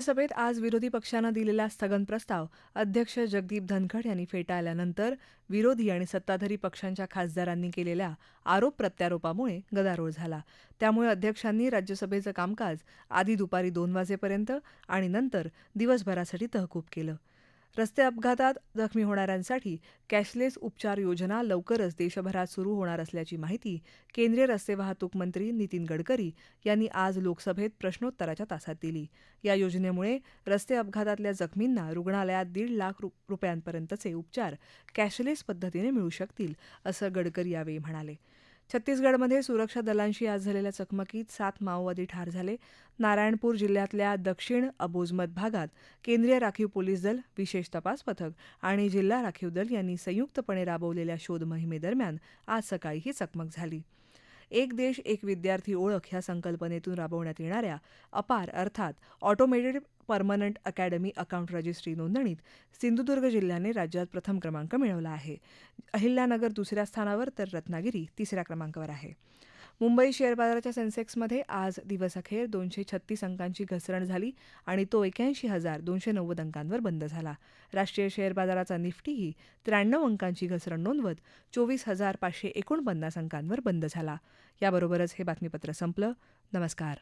राज्यसभेत आज विरोधी पक्षानं दिलेला स्थगन प्रस्ताव अध्यक्ष जगदीप धनखड यांनी फेटाळल्यानंतर विरोधी आणि सत्ताधारी पक्षांच्या खासदारांनी केलेल्या आरोप प्रत्यारोपामुळे गदारोळ झाला. त्यामुळे अध्यक्षांनी राज्यसभेचं कामकाज आधी दुपारी दोन वाजेपर्यंत आणि नंतर दिवसभरासाठी तहकूब केलं. रस्ते अपघातात जखमी होणाऱ्यांसाठी कॅशलेस उपचार योजना लवकरच देशभरात सुरू होणार असल्याची माहिती केंद्रीय रस्ते वाहतूक मंत्री नितीन गडकरी यांनी आज लोकसभेत प्रश्नोत्तराच्या तासात दिली. या योजनेमुळे रस्ते अपघातातल्या जखमींना रुग्णालयात दीड लाख रुपयांपर्यंतचे उपचार कॅशलेस पद्धतीने मिळू शकतील असं गडकरी यावेळी म्हणाले. छत्तीसगडमध्ये सुरक्षा दलांशी आज झालेल्या चकमकीत सात माओवादी ठार झाले. नारायणपूर जिल्ह्यातल्या दक्षिण अबोजमत भागात केंद्रीय राखीव पोलीस दल विशेष तपास पथक आणि जिल्हा राखीव दल यांनी संयुक्तपणे राबवलेल्या शोध मोहिमेदरम्यान आज सकाळी ही चकमक झाली. एक देश एक विद्यार्थी ओळख ह्या संकल्पनेतून राबवण्यात येणाऱ्या अपार अर्थात automated permanent academy account registry नोंदणीत सिंधुदुर्ग जिल्ह्याने राज्यात प्रथम क्रमांक मिळवला आहे. अहिल्यानगर दुसऱ्या स्थानावर तर रत्नागिरी तिसऱ्या क्रमांकावर आहे. मुंबई शेअर बाजाराच्या सेन्सेक्समध्ये आज दिवसअखेर दोनशे छत्तीस अंकांची घसरण झाली आणि तो एक्याऐंशी हजार दोनशे नव्वद अंकांवर बंद झाला. राष्ट्रीय शेअर बाजाराचा निफ्टीही त्र्याण्णव अंकांची घसरण नोंदवत चोवीस हजार पाचशे एकोणपन्नास अंकांवर बंद झाला. याबरोबरच हे बातमीपत्र संपलं. नमस्कार.